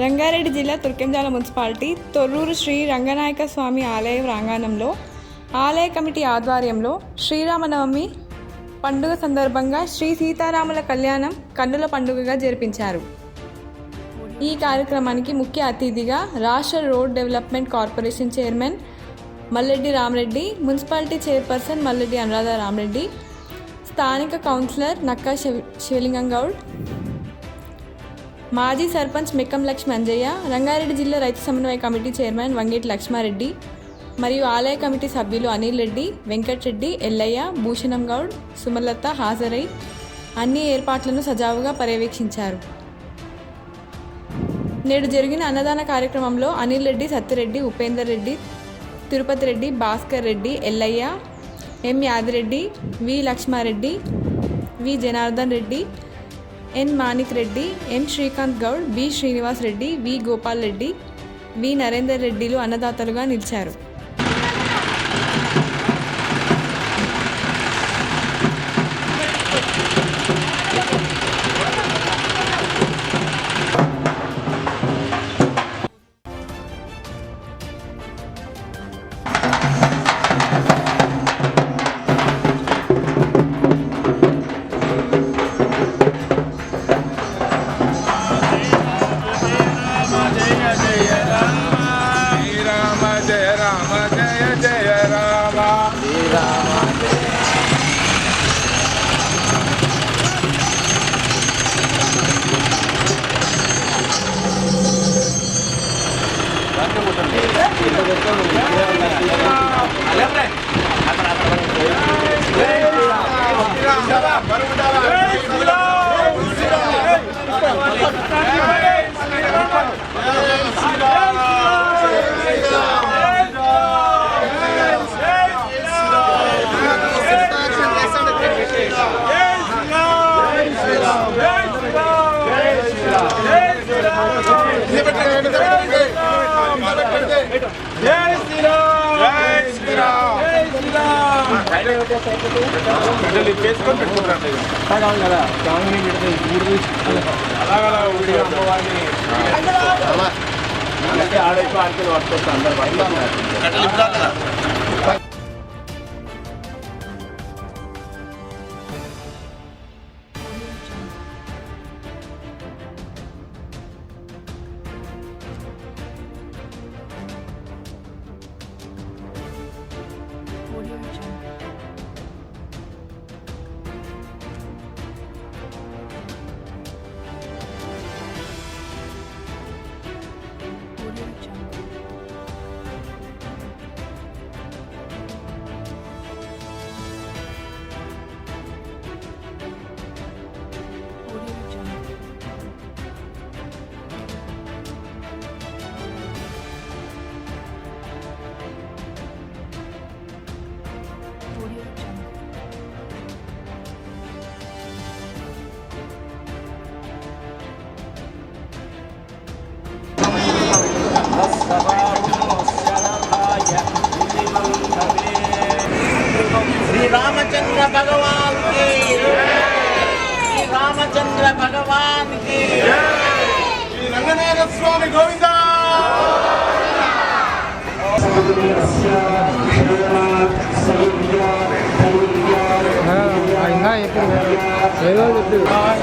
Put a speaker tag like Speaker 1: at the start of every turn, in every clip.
Speaker 1: రంగారెడ్డి జిల్లా తుర్కెంజాల మున్సిపాలిటీ తొర్రూరు శ్రీ రంగనాయక స్వామి ఆలయ ప్రాంగణంలో ఆలయ కమిటీ ఆధ్వర్యంలో శ్రీరామనవమి పండుగ సందర్భంగా శ్రీ సీతారాముల కళ్యాణం కన్నుల పండుగగా జరిపించారు. ఈ కార్యక్రమానికి ముఖ్య అతిథిగా రాష్ట్ర road development corporation chairman Malleddy Ramareddy municipality chairperson Malleddy Anuradha Ramareddy స్థానిక కౌన్సిలర్ నక్కా శివ శివలింగం గౌడ్ మాజీ సర్పంచ్ మెక్కం లక్ష్మి అంజయ్య రంగారెడ్డి జిల్లా రైతు సమన్వయ కమిటీ చైర్మన్ వంగేటి లక్ష్మారెడ్డి మరియు ఆలయ కమిటీ సభ్యులు అనిల్ రెడ్డి వెంకటరెడ్డి ఎల్లయ్య భూషణం గౌడ్ సుమలత హాజరై అన్ని ఏర్పాట్లను సజావుగా పర్యవేక్షించారు. నేడు జరిగిన అన్నదాన కార్యక్రమంలో Anil Reddy Satyareddy Upender Reddy Tirupati Reddy Bhaskar Reddy Yellaiah M Yadireddy V Laxmareddy V Janardhan Reddy N Manik Reddy N Srikanth Goud B Srinivas Reddy V Gopal Reddy V Narender రెడ్డిలు అన్నదాతలుగా నిలిచారు.
Speaker 2: శ్రీరామ్ గడ్డలు ఇచ్చేసుకొని పెట్టుకుంటారు అలాగలా ఉండి అమ్మవారిని ఆడైపు ఆడుకుని పట్టుకొస్తా అందరు
Speaker 3: श्री భగవాన్కి శ్రీ రామచంద్ర భగవాన్కి
Speaker 2: శ్రీ రంగనాథ స్వామి గోవింద.
Speaker 4: ఏదో చెప్పారు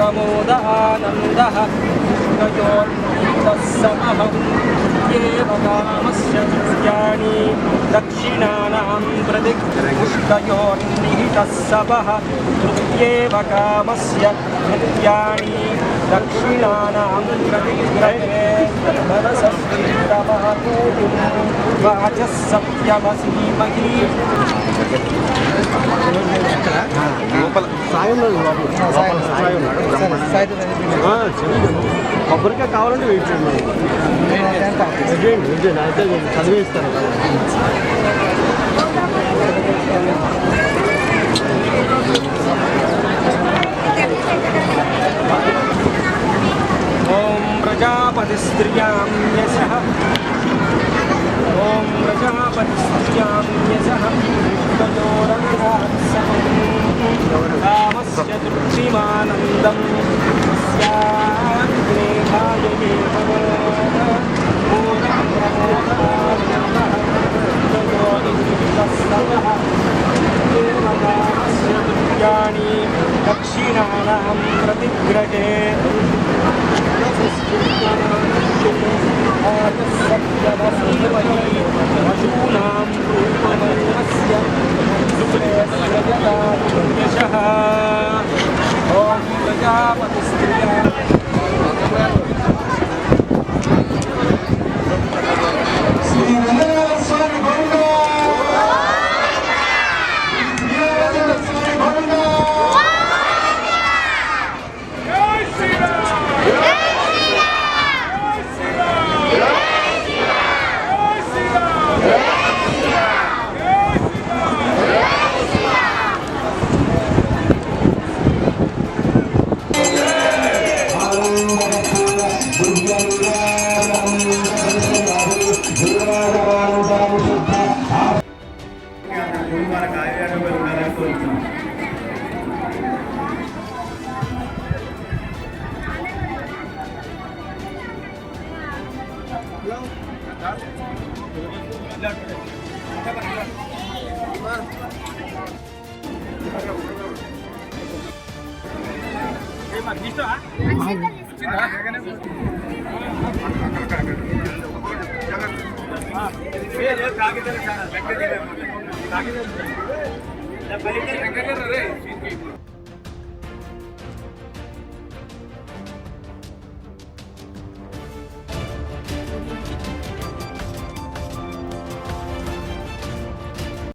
Speaker 4: प्रमोद आनन्दः तत्समहं येवकामस्य कृत्यानि दक्षिणानां प्रतिष्ठयोर्निहितः सपः तृत्येव कामस्य कृत्यानि दक्षिणानां प्रतिग्रहे धनसंस्कृतमहकूतिं वाचः सत्यमसीमही
Speaker 5: కొబ్బరికాయ కావాలంటే వెయిట్ చేయండి. చదివిస్తాను. तृप्तिमानन्दं स्याग्ने भायये
Speaker 4: दक्षिणानां प्रतिग्रहे पशूनां Oh, dito ka, pati కార్యక్రమంగా ఉండాలని కోరుతున్నాం కాగితాలు చాలా లెక్క ताकि ना बैठे रहे
Speaker 2: रहे